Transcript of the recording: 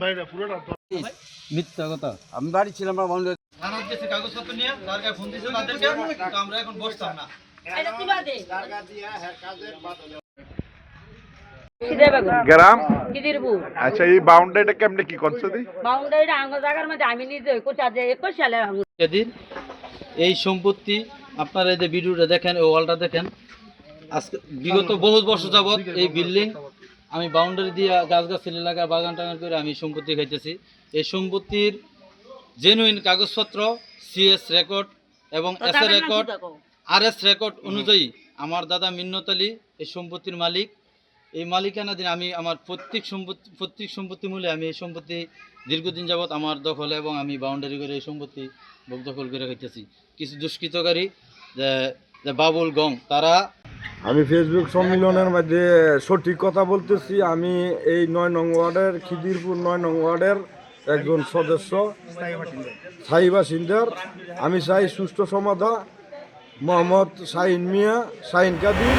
বাইরে পুরোটা মিথ্যা কথা। আমি বাড়ি ছিলাম আমার বাউন্ডারি থানার কাছে কাগজপত্র নিয়ে তার কাছে ফোন দিয়েছে তাদেরকে আমরা এখন বসতাম না। গ্রাম? কিদিরপুর? আচ্ছা এই বাউন্ডারিটা কেমনে কি করছ দি? বাউন্ডারিটা আঙ্গ জায়গার মধ্যে আমি নিজে একুশ হাজার একুশ সালে সেদিন এই সম্পত্তি আপনারা এই যে ভিডিওটা দেখেন ওয়ালটা দেখেন আজকে বিগত বহু বছর যাবৎ এই বিল্ডিং আমি বাউন্ডারি দিয়ে গাছ গাছালি লাগা বাগান টাগান করে আমি সম্পত্তি খাইতেছি। এই সম্পত্তির জেনুইন কাগজপত্র সিএস রেকর্ড এবং S A record R S record অনুযায়ী আমার দাদা মিন্নত আলী এই সম্পত্তির মালিক। এই মালিকানাধীন আমি আমার প্রত্যেক সম্পত্তি প্রত্যেক সম্পত্তি মূলে আমি এই সম্পত্তি দীর্ঘদিন যাবৎ আমার দখল এবং আমি বাউন্ডারি করে এই সম্পত্তি দখল করে খাইতেছি। কিছু দুষ্কৃতকারী যে বাবুল গং তারা আমি ফেসবুক সম্মেলনের মাঝে সঠিক কথা বলতেছি। আমি এই নয় নং ওয়ার্ডের, খিদিরপুর নয় নং ওয়ার্ডের একজন সদস্য, স্থায়ী বাসিন্দার। আমি চাই সুষ্ঠু সমাধা। মোহাম্মদ শাহিন মিয়া, শাহিন কাদির।